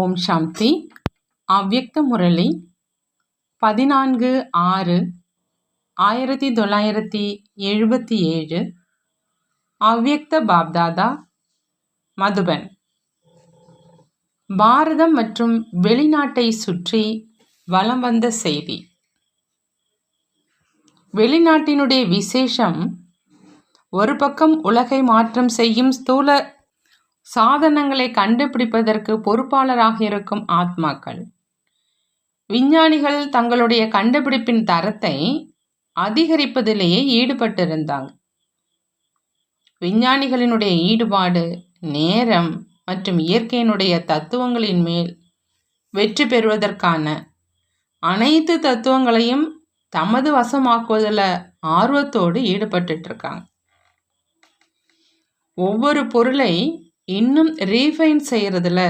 ஓம் சாந்தி. அவ்யக்த முரளி பதினான்கு ஆறு ஆயிரத்தி தொள்ளாயிரத்தி எழுபத்தி ஏழு அவ்யக்த பாப்தாதா மதுபன். பாரதம் மற்றும் வெளிநாட்டை சுற்றி வலம் வந்த செய்தி. வெளிநாட்டினுடைய விசேஷம் ஒரு பக்கம் உலகை மாற்றம் செய்யும் ஸ்தூல சாதனங்களை கண்டுபிடிப்பதற்கு பொறுப்பாளராக இருக்கும் ஆத்மாக்கள். விஞ்ஞானிகள் தங்களுடைய கண்டுபிடிப்பின் தரத்தை அதிகரிப்பதிலேயே ஈடுபட்டிருந்தாங்க. விஞ்ஞானிகளினுடைய ஈடுபாடு நேரம் மற்றும் இயற்கையினுடைய தத்துவங்களின் மேல் வெற்றி பெறுவதற்கான அனைத்து தத்துவங்களையும் தமது வசமாக்குவதில் ஆர்வத்தோடு ஈடுபட்டு இருக்காங்க. ஒவ்வொரு பொருளை இன்னும் ரீஃபைன் செய்கிறதுல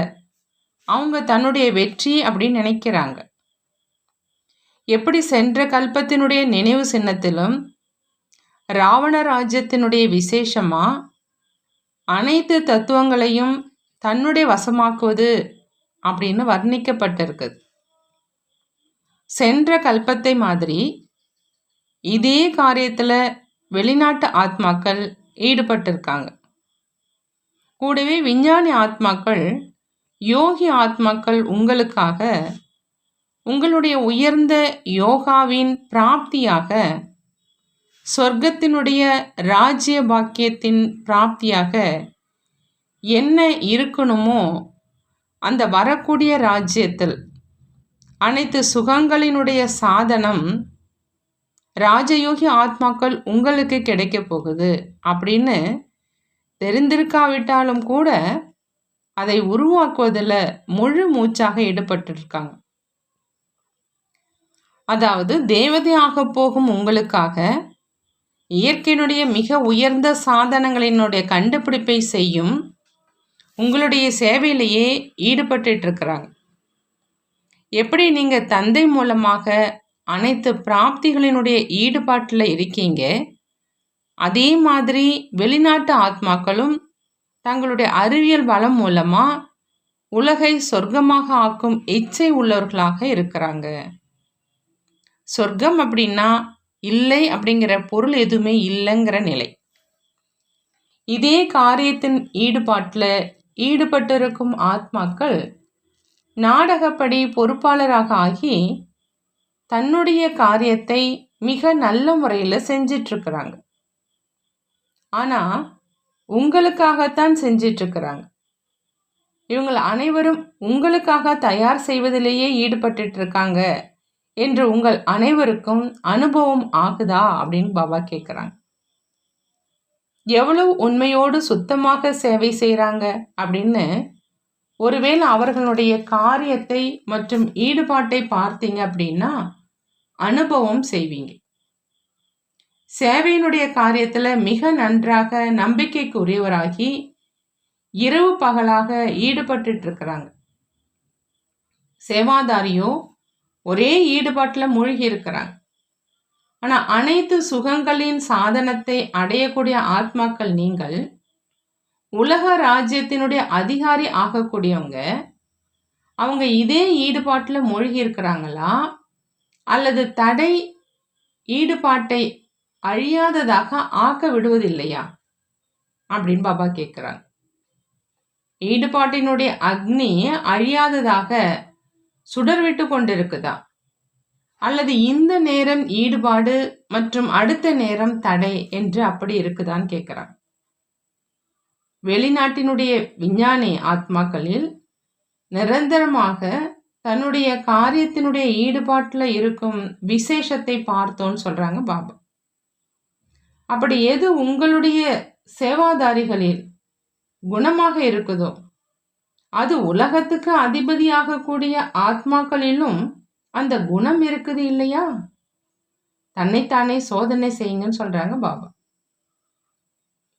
அவங்க தன்னுடைய வெற்றி அப்படின்னு நினைக்கிறாங்க. எப்படி சென்ற கல்பத்தினுடைய நினைவு சின்னத்திலும் ராவண ராஜ்யத்தினுடைய விசேஷமாக அனைத்து தத்துவங்களையும் தன்னுடைய வசமாக்குவது அப்படின்னு வர்ணிக்கப்பட்டிருக்குது. சென்ற கல்பத்தை மாதிரி இதே காரியத்தில் வெளிநாட்டு ஆத்மாக்கள் ஈடுபட்டிருக்காங்க. கூடவே விஞ்ஞானி ஆத்மாக்கள் யோகி ஆத்மாக்கள் உங்களுக்காக உங்களுடைய உயர்ந்த யோகாவின் பிராப்தியாக சொர்க்கத்தினுடைய ராஜ்ய பாக்கியத்தின் பிராப்தியாக என்ன இருக்கணுமோ அந்த வரக்கூடிய ராஜ்யத்தில் அனைத்து சுகங்களினுடைய சாதனம் ராஜயோகி ஆத்மாக்கள் உங்களுக்கு கிடைக்க போகுது அப்படின்னு தெரிந்திருக்காவிட்டாலும் கூட அதை உருவாக்குவதில் முழு மூச்சாக ஈடுபட்டிருக்காங்க. அதாவது தேவதையாக போகும் உங்களுக்காக இயற்கையினுடைய மிக உயர்ந்த சாதனங்களினுடைய கண்டுபிடிப்பை செய்யும் உங்களுடைய சேவையிலேயே ஈடுபட்டு இருக்கிறாங்க எப்படி நீங்கள் தந்தை மூலமாக அனைத்து பிராப்திகளினுடைய ஈடுபாட்டில் இருக்கீங்க? அதே மாதிரி வெளிநாட்டு ஆத்மாக்களும் தங்களுடைய அறிவியல் வளம் மூலமாக உலகை சொர்க்கமாக ஆக்கும் இச்சை உள்ளவர்களாக இருக்கிறாங்க. சொர்க்கம் அப்படின்னா இல்லை அப்படிங்கிற பொருள் எதுவுமே இல்லைங்கிற நிலை. இதே காரியத்தின் ஈடுபாட்டில் ஈடுபட்டிருக்கும் ஆத்மாக்கள் நாடகப்படி பொறுப்பாளராக ஆகி தன்னுடைய காரியத்தை மிக நல்ல முறையில் செஞ்சிட்ருக்கிறாங்க. ஆனால் உங்களுக்காகத்தான் செஞ்சிட்ருக்கிறாங்க. இவங்கள் அனைவரும் உங்களுக்காக தயார் செய்வதிலேயே ஈடுபட்டு இருக்காங்க என்று உங்கள் அனைவருக்கும் அனுபவம் ஆகுதா அப்படின்னு பாபா கேட்குறாங்க எவ்வளவு உண்மையோடு சுத்தமாக சேவை செய்கிறாங்க அப்படின்னு ஒருவேளை அவர்களுடைய காரியத்தை மற்றும் ஈடுபாட்டை பார்த்தீங்க அப்படின்னா அனுபவம் செய்வீங்க. சேவையினுடைய காரியத்தில் மிக நன்றாக நம்பிக்கைக்கு உரியவராகி இரவு பகலாக ஈடுபட்டு இருக்கிறாங்க சேவாதாரியோ ஒரே ஈடுபாட்டில் மூழ்கி இருக்கிறாங்க ஆனால் அனைத்து சுகங்களின் சாதனத்தை அடையக்கூடிய ஆத்மாக்கள் நீங்கள் உலக ராஜ்யத்தினுடைய அதிகாரி ஆகக்கூடியவங்க அவங்க இதே ஈடுபாட்டில் மூழ்கி இருக்கிறாங்களா அல்லது தடை ஈடுபாட்டை அழியாததாக ஆக்க விடுவதில்லையா? அப்படின்னு பாபா கேட்குறாங்க ஈடுபாட்டினுடைய அக்னி அழியாததாக சுடர்விட்டு கொண்டிருக்குதா? அல்லது இந்த நேரம் ஈடுபாடு மற்றும் அடுத்த நேரம் தடை என்று அப்படி இருக்குதான்னு கேட்குறாங்க வெளிநாட்டினுடைய விஞ்ஞானி ஆத்மாக்களில் நிரந்தரமாக தன்னுடைய காரியத்தினுடைய ஈடுபாட்டில் இருக்கும் விசேஷத்தை பார்த்தோன்னு சொல்கிறாங்க பாபா. அப்படி எது உங்களுடைய சேவாதாரிகளில் குணமாக இருக்குதோ அது உலகத்துக்கு அதிபதியாகக்கூடிய ஆத்மாக்களிலும் அந்த குணம் இருக்குது இல்லையா? தன்னைத்தானே சோதனை செய்யுங்கன்னு சொல்றாங்க பாபா.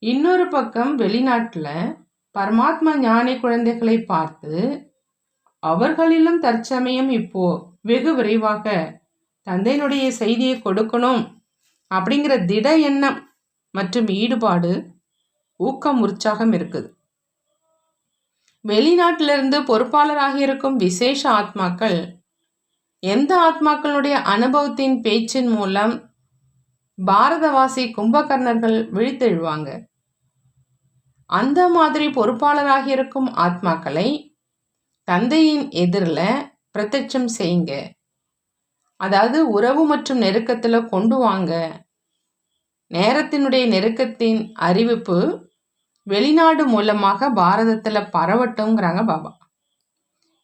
இன்னொரு பக்கம் வெளிநாட்டில் பரமாத்மா ஞானி குழந்தைகளை பார்த்து அவர்களிலும் தற்சமயம் இப்போ வெகு விரைவாக தந்தையினுடைய செய்தியை கொடுக்கணும் அப்படிங்கிற திட எண்ணம் மற்றும் ஈடுபாடு ஊக்கம் உற்சாகம் இருக்குது. வெளிநாட்டிலிருந்து பொறுப்பாளராக இருக்கும் விசேஷ ஆத்மாக்கள் எந்த ஆத்மாக்களுடைய அனுபவத்தின் பேச்சின் மூலம் பாரதவாசி கும்பகர்ணர்கள் விழித்தெழுவாங்க? அந்த மாதிரி பொறுப்பாளராக இருக்கும் ஆத்மாக்களை தந்தையின் எதிரில் பிரத்யட்சம் செய்யுங்க. அதாவது உறவு மற்றும் நெருக்கத்தில் கொண்டு வாங்க. நேரத்தினுடைய நெருக்கத்தின் அறிவிப்பு வெளிநாடு மூலமாக பாரதத்தில் பரவட்டுங்கிறாங்க பாபா.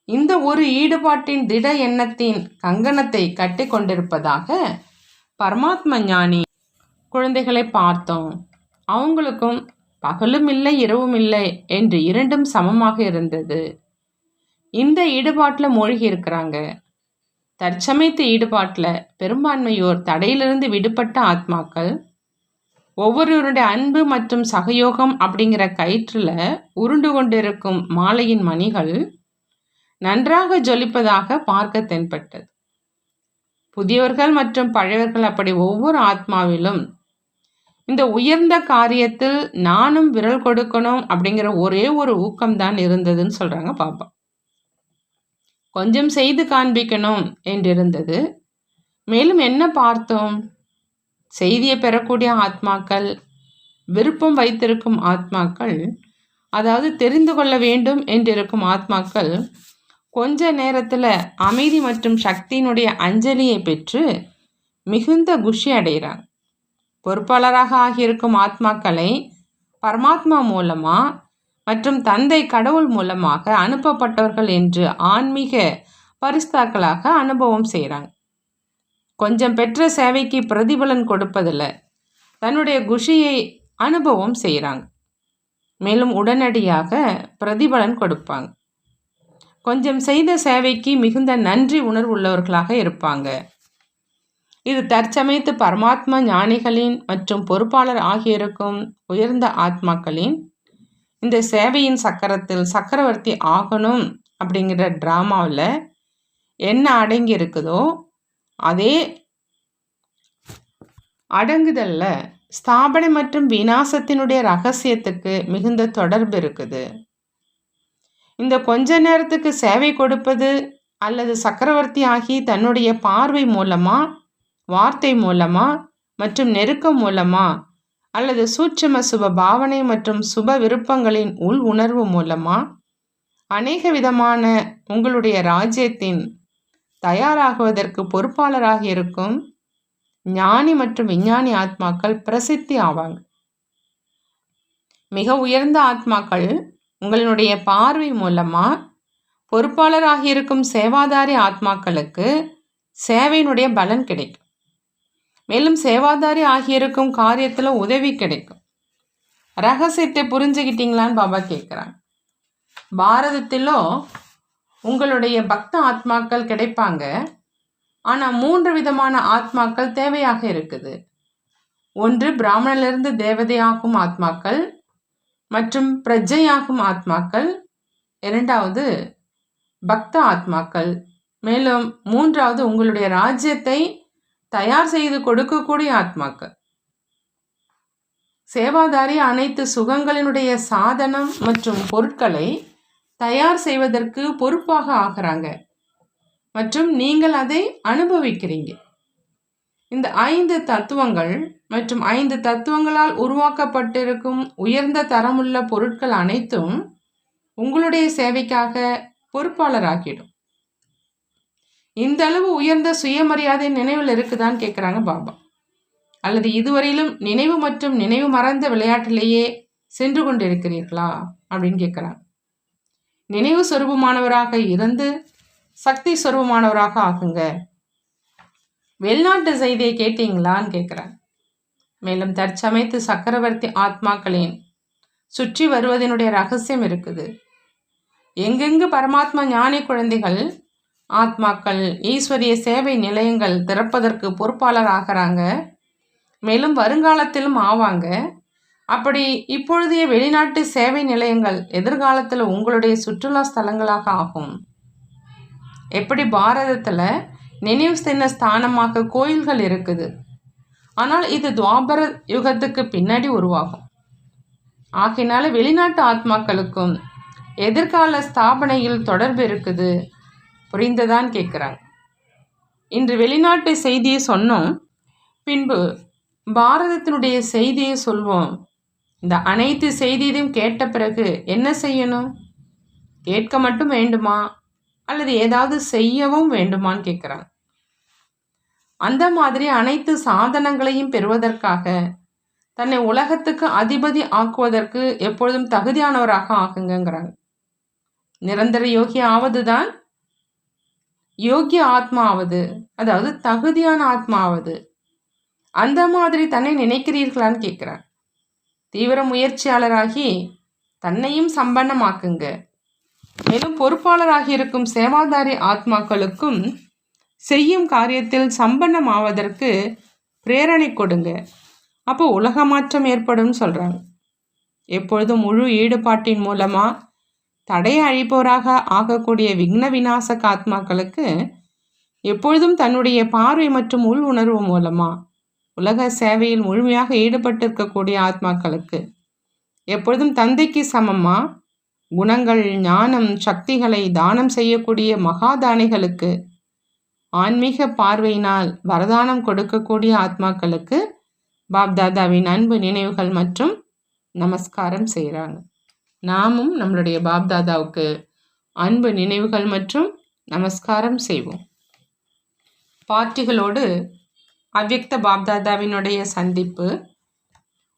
இந்த ஒரு ஈடுபாட்டின் திட எண்ணத்தின் கங்கணத்தை கட்டி கொண்டிருப்பதாக பரமாத்ம ஞானி குழந்தைகளை பார்த்தோம். அவங்களுக்கும் பகலும் இல்லை இரவும் இல்லை என்று இரண்டும் சமமாக இருந்தது. இந்த ஈடுபாட்டில் மூழ்கி இருக்கிறாங்க தற்சமயத்து ஈடுபாட்டில் பெரும்பான்மையோர் தடையிலிருந்து விடுபட்ட ஆத்மாக்கள் ஒவ்வொருவருடைய அன்பு மற்றும் சகயோகம் அப்படிங்கிற கயிற்றில் உருண்டு கொண்டிருக்கும் மாலையின் மணிகள் நன்றாக ஜொலிப்பதாக பார்க்க தென்பட்டது. புதியவர்கள் மற்றும் பழையவர்கள் அப்படி ஒவ்வொரு ஆத்மாவிலும் இந்த உயர்ந்த காரியத்தில் நானும் விரல் கொடுக்கணும் அப்படிங்கிற ஒரே ஒரு ஊக்கம்தான் இருந்ததுன்னு சொல்கிறாங்க பாப்பா கொஞ்சம் செய்து காண்பிக்கணும் என்றிருந்தது. மேலும் என்ன பார்த்தோம்? செய்தியை பெறக்கூடிய ஆத்மாக்கள் விருப்பம் வைத்திருக்கும் ஆத்மாக்கள் அதாவது தெரிந்து கொள்ள வேண்டும் என்றிருக்கும் ஆத்மாக்கள் கொஞ்ச நேரத்தில் அமைதி மற்றும் சக்தியினுடைய அஞ்சலியை பெற்று மிகுந்த குஷி அடைகிறாங்க பொறுப்பாளராக ஆகியிருக்கும் ஆத்மாக்களை பரமாத்மா மூலமாக மற்றும் தந்தை கடவுள் மூலமாக அனுப்பப்பட்டவர்கள் என்று ஆன்மீக பரிஸ்தாக்களாக அனுபவம் செய்கிறாங்க கொஞ்சம் பெற்ற சேவைக்கு பிரதிபலன் கொடுப்பதில்லை. தன்னுடைய குஷியை அனுபவம் செய்கிறாங்க மேலும் உடனடியாக பிரதிபலன் கொடுப்பாங்க. கொஞ்சம் செய்த சேவைக்கு மிகுந்த நன்றி உணர்வு உள்ளவர்களாக இருப்பாங்க. இது தற்சமயத்து பரமாத்மா ஞானிகளின் மற்றும் பொறுப்பாளர் ஆகியோருக்கும் உயர்ந்த ஆத்மாக்களின் இந்த சேவையின் சக்கரத்தில் சக்கரவர்த்தி ஆகணும் அப்படிங்கிற ட்ராமாவில் என்ன அடங்கி இருக்குதோ அதே அடங்குதலில். ஸ்தாபனை மற்றும் விநாசத்தினுடைய ரகசியத்துக்கு மிகுந்த தொடர்பு இருக்குது. இந்த கொஞ்ச நேரத்துக்கு சேவை கொடுப்பது அல்லது சக்கரவர்த்தி ஆகி தன்னுடைய பார்வை மூலமாக வார்த்தை மூலமா மற்றும் நெருக்கம் மூலமா அல்லது சூட்சம சுப பாவனை மற்றும் சுப விருப்பங்களின் உள் உணர்வு மூலமா? அநேக விதமான உங்களுடைய ராஜ்யத்தின் தயாராகுவதற்கு பொறுப்பாளராக இருக்கும் ஞானி மற்றும் விஞ்ஞானி ஆத்மாக்கள் பிரசித்தி ஆவாங்க. மிக உயர்ந்த ஆத்மாக்கள் உங்களுடைய பார்வை மூலமா பொறுப்பாளராக இருக்கும் சேவாதாரி ஆத்மாக்களுக்கு சேவையினுடைய பலன் கிடைக்கும். மேலும் சேவாதாரி ஆகியிருக்கும் காரியத்தில் உதவி கிடைக்கும். ரகசியத்தை புரிஞ்சுக்கிட்டீங்களான்னு பாபா கேட்குறாங்க பாரதத்திலோ உங்களுடைய பக்த ஆத்மாக்கள் கிடைப்பாங்க. ஆனால் மூன்று விதமான ஆத்மாக்கள் தேவையாக இருக்குது. ஒன்று பிராமணிலிருந்து தேவதையாகும் ஆத்மாக்கள் மற்றும் பிரஜையாகும் ஆத்மாக்கள் இரண்டாவது பக்த ஆத்மாக்கள் மேலும் மூன்றாவது உங்களுடைய ராஜ்யத்தை தயார் செய்து கொடுக்கக்கூடிய ஆத்மாக்கள். சேவாதாரி அனைத்து சுகங்களினுடைய சாதனம் மற்றும் பொருட்களை தயார் செய்வதற்கு பொறுப்பாக ஆகிறாங்க. மற்றும் நீங்கள் அதை அனுபவிக்கிறீங்க. இந்த ஐந்து தத்துவங்கள் மற்றும் ஐந்து தத்துவங்களால் உருவாக்கப்பட்டிருக்கும் உயர்ந்த தரமுள்ள பொருட்கள் அனைத்தும் உங்களுடைய சேவைக்காக பொறுப்பாளராகிடும். இந்த அளவு உயர்ந்த சுயமரியாதை நினைவில் இருக்குதான்னு கேட்குறாங்க பாபா. அல்லது இதுவரையிலும் நினைவு மற்றும் நினைவு மறந்த விளையாட்டிலேயே சென்று கொண்டிருக்கிறீர்களா? அப்படின்னு கேட்குறாங்க நினைவு சொருபமானவராக இருந்து சக்தி சொருபமானவராக ஆகுங்க. வெளிநாட்டு செய்தியை கேட்டீங்களான்னு கேட்குறாங்க மேலும் தற்சமைத்து சக்கரவர்த்தி ஆத்மாக்களின் சுற்றி வருவதனுடைய ரகசியம் இருக்குது. எங்கெங்கு பரமாத்மா ஞானி குழந்தைகள் ஆத்மாக்கள் ஈஸ்வரிய சேவை நிலையங்கள் திறப்பதற்கு பொறுப்பாளர் ஆகிறாங்க. மேலும் வருங்காலத்திலும் ஆவாங்க. அப்படி இப்பொழுதைய வெளிநாட்டு சேவை நிலையங்கள் எதிர்காலத்தில் உங்களுடைய சுற்றுலா ஸ்தலங்களாக ஆகும். எப்படி பாரதத்தில் நினைவு சின்ன ஸ்தானமாக கோயில்கள் இருக்குது. ஆனால் இது துவாபர யுகத்துக்கு பின்னாடி உருவாகும். ஆகையினால வெளிநாட்டு ஆத்மாக்களுக்கும் எதிர்கால ஸ்தாபனையில் தொடர்பு இருக்குது. புரிந்ததான் கேட்குறாங்க இன்று வெளிநாட்டு செய்தியை சொன்னோம். பின்பு பாரதத்தினுடைய செய்தியை சொல்வோம். இந்த அனைத்து செய்தியையும் கேட்ட பிறகு என்ன செய்யணும்? கேட்க மட்டும் வேண்டுமா? அல்லது ஏதாவது செய்யவும் வேண்டுமான்னு கேட்குறாங்க அந்த மாதிரி அனைத்து சாதனங்களையும் பெறுவதற்காக தன்னை உலகத்துக்கு அதிபதி ஆக்குவதற்கு எப்பொழுதும் தகுதியானவராக ஆகுங்கிறாங்க நிரந்தர யோகி ஆவதுதான் யோக்கிய ஆத்மா ஆவது அதாவது தகுதியான ஆத்மாவது அந்த மாதிரி தன்னை நினைக்கிறீர்களான்னு கேட்குறார். தீவிர முயற்சியாளராகி தன்னையும் சம்பன்னமாக்குங்க. மேலும் பொறுப்பாளராகி இருக்கும் சேவாதாரி ஆத்மாக்களுக்கும் செய்யும் காரியத்தில் சம்பன்னம் ஆவதற்கு பிரேரணை கொடுங்க. அப்போ உலக மாற்றம் ஏற்படும் சொல்கிறாங்க எப்பொழுதும் முழு ஈடுபாட்டின் மூலமாக தடையை அழிப்போராக ஆகக்கூடிய விக்ன விநாசக ஆத்மாக்களுக்கு எப்பொழுதும் தன்னுடைய பார்வை மற்றும் உள் உணர்வு மூலமாக உலக சேவையில் முழுமையாக ஈடுபட்டிருக்கக்கூடிய ஆத்மாக்களுக்கு எப்பொழுதும் தந்தைக்கு சமமாக குணங்கள் ஞானம் சக்திகளை தானம் செய்யக்கூடிய மகாதானிகளுக்கு ஆன்மீக பார்வையினால் வரதானம் கொடுக்கக்கூடிய ஆத்மாக்களுக்கு பாப்தாதாவின் அன்பு நினைவுகள் மற்றும் நமஸ்காரம் செய்கிறாங்க நாமும் நம்மளுடைய பாப்தாதாவுக்கு அன்பு நினைவுகள் மற்றும் நமஸ்காரம் செய்வோம். பாட்டிகளோடு அவ்வக்த பாப்தாதாவினுடைய சந்திப்பு.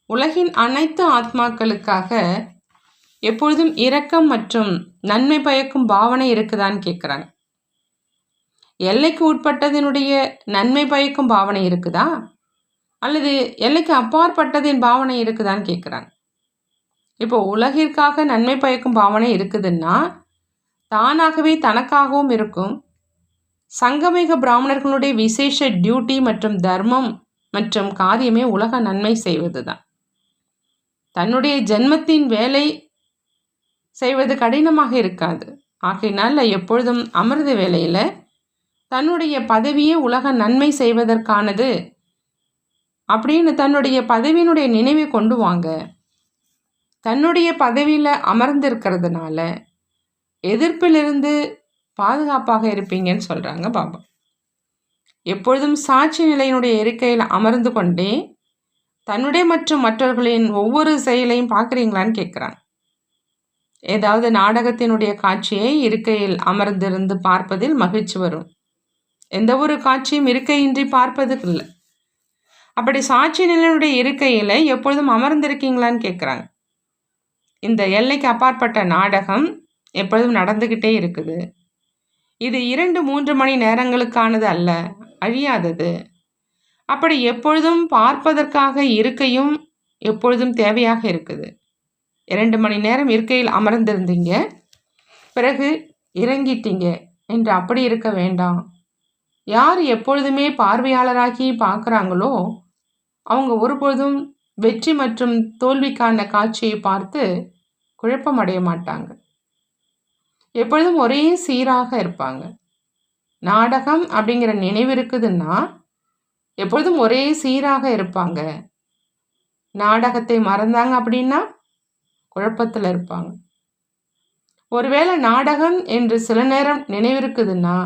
உலகின் அனைத்து ஆத்மாக்களுக்காக எப்பொழுதும் இரக்கம் மற்றும் நன்மை பயக்கும் பாவனை இருக்குதான்னு கேட்குறாங்க. எல்லைக்கு உட்பட்டதனுடைய நன்மை பயக்கும் பாவனை இருக்குதா? அல்லது எல்லைக்கு அப்பாற்பட்டதின் பாவனை இருக்குதான்னு கேட்குறாங்க. இப்போ உலகிற்காக நன்மை பயக்கும் பாவனை இருக்குதுன்னா தானாகவே தனக்காகவும் இருக்கும். சங்கமிக பிராமணர்களுடைய விசேஷ டியூட்டி மற்றும் தர்மம் மற்றும் காரியமே உலக நன்மை செய்வது தான் தன்னுடைய ஜென்மத்தின் வேலை செய்வது கடினமாக இருக்காது. ஆகையினால் எப்பொழுதும் அமிர்த வேலையில் தன்னுடைய பதவியே உலக நன்மை செய்வதற்கானது அப்படின்னு தன்னுடைய பதவியினுடைய நினைவை கொண்டு வாங்க. தன்னுடைய பதவியில் அமர்ந்திருக்கிறதுனால எதிர்ப்பிலிருந்து பாதுகாப்பாக இருப்பீங்கன்னு சொல்கிறாங்க பாபா. எப்பொழுதும் சாட்சி நிலையினுடைய இருக்கையில் அமர்ந்து கொண்டே தன்னுடைய மற்றும் மற்றவர்களின் ஒவ்வொரு செயலையும் பார்க்குறீங்களான்னு கேட்குறாங்க ஏதாவது நாடகத்தினுடைய காட்சியை இருக்கையில் அமர்ந்திருந்து பார்ப்பதில் மகிழ்ச்சி வரும். எந்த ஒரு காட்சியும் இருக்கையின்றி பார்ப்பதுக்கு இல்லை அப்படி சாட்சி நிலையினுடைய இருக்கையில் எப்பொழுதும் அமர்ந்திருக்கீங்களான்னு கேட்குறாங்க இந்த எல்லைக்கு அப்பாற்பட்ட நாடகம் எப்பொழுதும் நடந்துக்கிட்டே இருக்குது. இது இரண்டு மூன்று மணி நேரங்களுக்கானது அல்ல அழியாதது. அப்படி எப்பொழுதும் பார்ப்பதற்காக இருக்கையும் எப்பொழுதும் தேவையாக இருக்குது. இரண்டு மணி நேரம் இருக்கையில் அமர்ந்திருந்தீங்க பிறகு இறங்கிட்டீங்க என்று அப்படி இருக்க வேண்டாம். யார் எப்பொழுதுமே பார்வையாளராகி பார்க்குறாங்களோ அவங்க ஒருபொழுதும் வெற்றி மற்றும் தோல்விக்கான காட்சியை பார்த்து குழப்பமடைய மாட்டாங்க. எப்பொழுதும் ஒரே சீராக இருப்பாங்க. நாடகம் அப்படிங்கிற நினைவு இருக்குதுன்னா எப்பொழுதும் ஒரே சீராக இருப்பாங்க. நாடகத்தை மறந்தாங்க அப்படின்னா குழப்பத்தில் இருப்பாங்க. ஒருவேளை நாடகம் என்று சில நேரம் நினைவிருக்குதுன்னா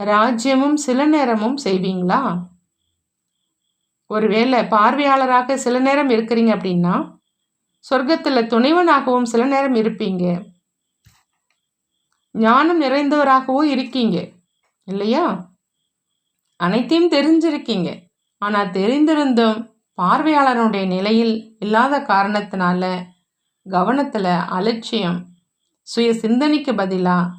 ராஜ்யமும் சில நேரமும் செய்வீங்களா? ஒருவேளை பார்வையாளராக சில நேரம் இருக்கிறீங்க அப்படின்னா சொர்க்கத்தில் துணைவனாகவும் சில நேரம் இருப்பீங்க. ஞானம் நிறைந்தவராகவும் இருக்கீங்க. இல்லையா? அனைத்தையும் தெரிஞ்சிருக்கீங்க. ஆனால் தெரிந்திருந்தும் பார்வையாளருடைய நிலையில் இல்லாத காரணத்தினால கவனத்தில் அலட்சியம் சுய சிந்தனைக்கு பதிலாக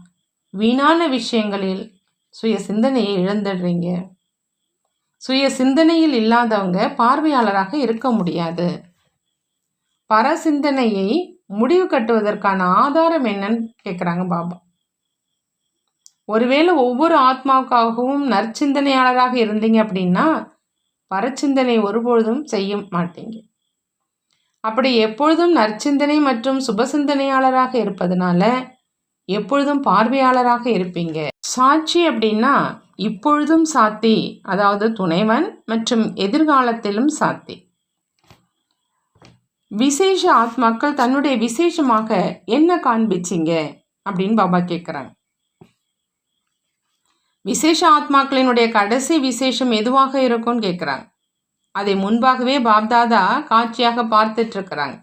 வீணான விஷயங்களில் சுய சிந்தனையை இழந்துடுறீங்க. சுய சிந்தனையில் இல்லாதவங்க பார்வையாளராக இருக்க முடியாது. பர சிந்தனையை முடிவு கட்டுவதற்கான ஆதாரம் என்னன்னு கேட்குறாங்க பாபா. ஒருவேளை ஒவ்வொரு ஆத்மாவுக்காகவும் நற்சிந்தனையாளராக இருந்தீங்க அப்படின்னா பரச்சிந்தனை ஒருபொழுதும் செய்ய மாட்டீங்க. அப்படி எப்பொழுதும் நற்சிந்தனை மற்றும் சுபசிந்தனையாளராக இருப்பதனால எப்பொழுதும் பார்வையாளராக இருப்பீங்க. சாட்சி அப்படின்னா இப்பொழுதும் சாத்தி. அதாவது துணைவன் மற்றும் எதிர்காலத்திலும் சாத்தி. விசேஷ ஆத்மாக்கள் தன்னுடைய விசேஷமாக என்ன காண்பிச்சிங்க? அப்படின்னு பாபா கேட்குறாங்க விசேஷ ஆத்மாக்களினுடைய கடைசி விசேஷம் எதுவாக இருக்கும்னு கேட்குறாங்க அதை முன்பாகவே பாப்தாதா காட்சியாக பார்த்துட்ருக்கிறாங்க.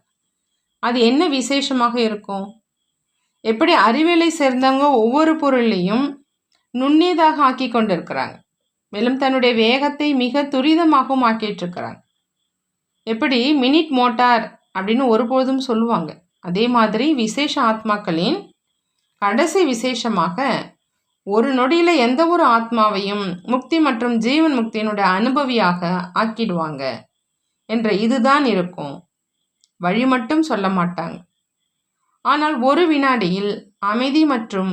அது என்ன விசேஷமாக இருக்கும்? எப்படி அறிவியலை சேர்ந்தவங்க ஒவ்வொரு பொருளையும் நுண்ணியதாக ஆக்கி கொண்டிருக்கிறாங்க. மேலும் தன்னுடைய வேகத்தை மிக துரிதமாகவும் ஆக்கிட்டு இருக்கிறாங்க எப்படி? மினிட் மோட்டார் அப்படின்னு ஒருபோதும் சொல்லுவாங்க. அதே மாதிரி விசேஷ ஆத்மாக்களின் கடைசி விசேஷமாக ஒரு நொடியில் எந்த ஒரு ஆத்மாவையும் முக்தி மற்றும் ஜீவன் முக்தியினுடைய அனுபவியாக ஆக்கிடுவாங்க என்ற இதுதான் இருக்கும். வழி மட்டும் சொல்ல மாட்டாங்க. ஆனால் ஒரு வினாடியில் அமைதி மற்றும்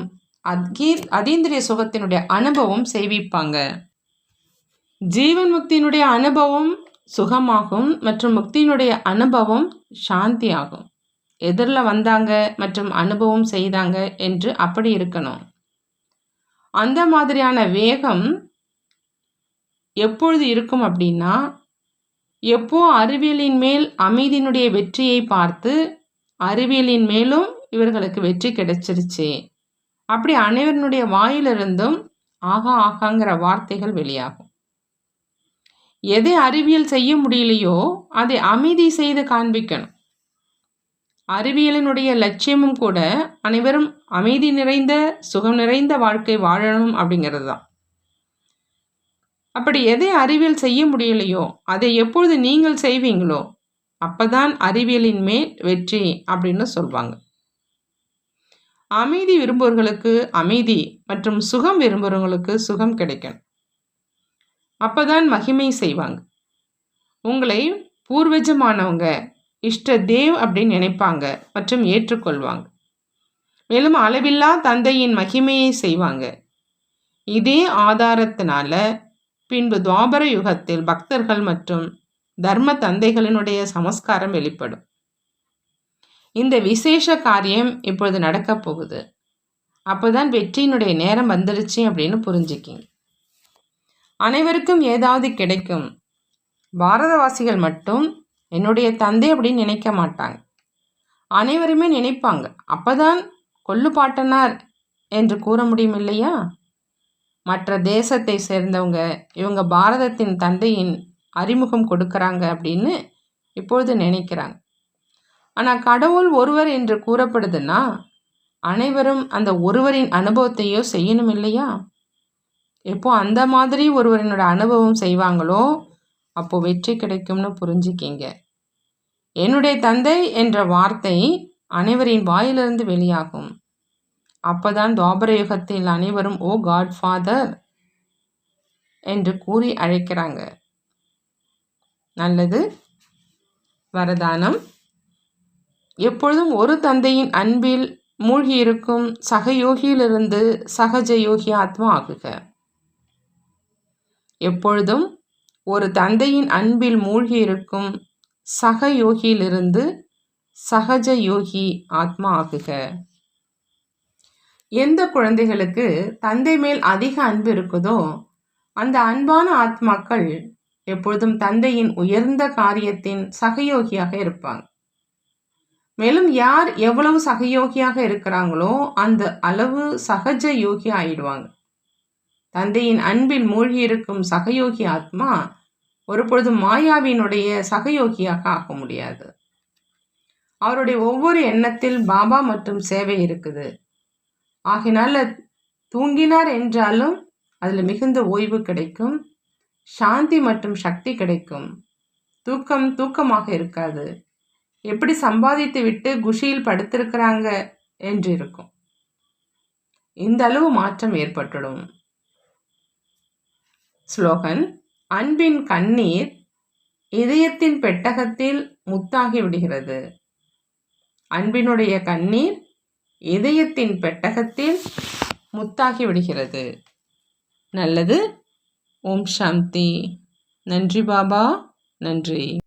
அதீ அதீந்திரிய சுகத்தினுடைய அனுபவம் செய்விப்பாங்க. ஜீவன் முக்தியினுடைய அனுபவம் சுகமாகும் மற்றும் முக்தியினுடைய அனுபவம் சாந்தி ஆகும் எதிரில் வந்தாங்க மற்றும் அனுபவம் செய்தாங்க என்று அப்படி இருக்கணும். அந்த மாதிரியான வேகம் எப்பொழுது இருக்கும் அப்படின்னா எப்போ அறிவியலின் மேல் அமைதியினுடைய வெற்றியை பார்த்து அறிவியலின் மேலும் இவர்களுக்கு வெற்றி கிடைச்சிருச்சு. அப்படி அனைவருடைய வாயிலிருந்தும் ஆகா ஆகாங்கிற வார்த்தைகள் வெளியாகும். எதை அறிவியல் செய்ய முடியலையோ அதை அமைதி செய்து காண்பிக்கணும். அறிவியலினுடைய லட்சியமும் கூட அனைவரும் அமைதி நிறைந்த சுகம் நிறைந்த வாழ்க்கை வாழணும் அப்படிங்கிறது தான். அப்படி எதை அறிவியல் செய்ய முடியலையோ அதை எப்பொழுது நீங்கள் செய்வீங்களோ அப்பதான் அறிவியலின் மேல் வெற்றி அப்படின்னு சொல்வாங்க. அமைதி விரும்புவர்களுக்கு அமைதி மற்றும் சுகம் விரும்புகிறவங்களுக்கு சுகம் கிடைக்கணும். அப்பதான் மகிமை செய்வாங்க. உங்களை பூர்வஜமானவங்க இஷ்ட தேவ் அப்படின்னு நினைப்பாங்க மற்றும் ஏற்றுக்கொள்வாங்க. மேலும் அளவில்லா தந்தையின் மகிமையை செய்வாங்க. இதே ஆதாரத்தினால பின்பு துவாபர யுகத்தில் பக்தர்கள் மற்றும் தர்ம தந்தைகளினுடைய சமஸ்காரம் வெளிப்படும். இந்த விசேஷ காரியம் இப்பொழுது நடக்கப் போகுது. அப்போதான் வெற்றியினுடைய நேரம் வந்துடுச்சு அப்படின்னு புரிஞ்சுக்கிங்க. அனைவருக்கும் ஏதாவது கிடைக்கும். பாரதவாசிகள் மட்டும் என்னுடைய தந்தை அப்படின்னு நினைக்க மாட்டாங்க. அனைவருமே நினைப்பாங்க. அப்போதான் கொல்லு பாட்டனார் என்று கூற முடியும் இல்லையா? மற்ற தேசத்தை சேர்ந்தவங்க இவங்க பாரதத்தின் தந்தையின் அறிமுகம் கொடுக்குறாங்க அப்படின்னு இப்பொழுது நினைக்கிறாங்க. ஆனால் கடவுள் ஒருவர் என்று கூறப்படுதுன்னா அனைவரும் அந்த ஒருவரின் அனுபவத்தையோ செய்யணும் இல்லையா? எப்போ அந்த மாதிரி ஒருவரினோட அனுபவம் செய்வாங்களோ அப்போ வெற்றி கிடைக்கும்னு புரிஞ்சுக்கிங்க. என்னுடைய தந்தை என்ற வார்த்தை அனைவரின் வாயிலிருந்து வெளியாகும். அப்போதான் துவாபர யுகத்தில் அனைவரும் ஓ காட் ஃபாதர் என்று கூறி அழைக்கிறாங்க. நல்லது. வரதானம். எப்பொழுதும் ஒரு தந்தையின் அன்பில் மூழ்கியிருக்கும் சகயோகியிலிருந்து சகஜ யோகி ஆத்மா ஆகுக. எப்பொழுதும் ஒரு தந்தையின் அன்பில் மூழ்கியிருக்கும் சகயோகியிலிருந்து சகஜ யோகி ஆத்மா ஆகுக. எந்த குழந்தைகளுக்கு தந்தை மேல் அதிக அன்பு இருக்குதோ அந்த அன்பான ஆத்மாக்கள் எப்பொழுதும் தந்தையின் உயர்ந்த காரியத்தின் சகயோகியாக இருப்பாங்க. மேலும் யார் எவ்வளவு சகயோகியாக இருக்கிறாங்களோ அந்த அளவு சகஜ யோகி ஆயிடுவாங்க. தந்தையின் அன்பில் மூழ்கியிருக்கும் சகயோகி ஆத்மா ஒருபொழுது மாயாவினுடைய சகயோகியாக ஆக முடியாது. அவருடைய ஒவ்வொரு எண்ணத்தில் பாபா மற்றும் சேவை இருக்குது. ஆகினால தூங்கினார் என்றாலும் அதில் மிகுந்த ஓய்வு கிடைக்கும். சாந்தி மற்றும் சக்தி கிடைக்கும். தூக்கம் தூக்கமாக இருக்காது. எப்படி சம்பாதித்து விட்டு குஷியில் படுத்திருக்கிறாங்க என்று இருக்கும். இந்த அளவு மாற்றம் ஏற்பட்டுடும். ஸ்லோகன் அன்பின் கண்ணீர் இதயத்தின் பெட்டகத்தில் முத்தாகி விடுகிறது. அன்பினுடைய கண்ணீர் இதயத்தின் பெட்டகத்தில் முத்தாகி விடுகிறது. நல்லது. ஓம் சாந்தி. நன்றி பாபா. நன்றி.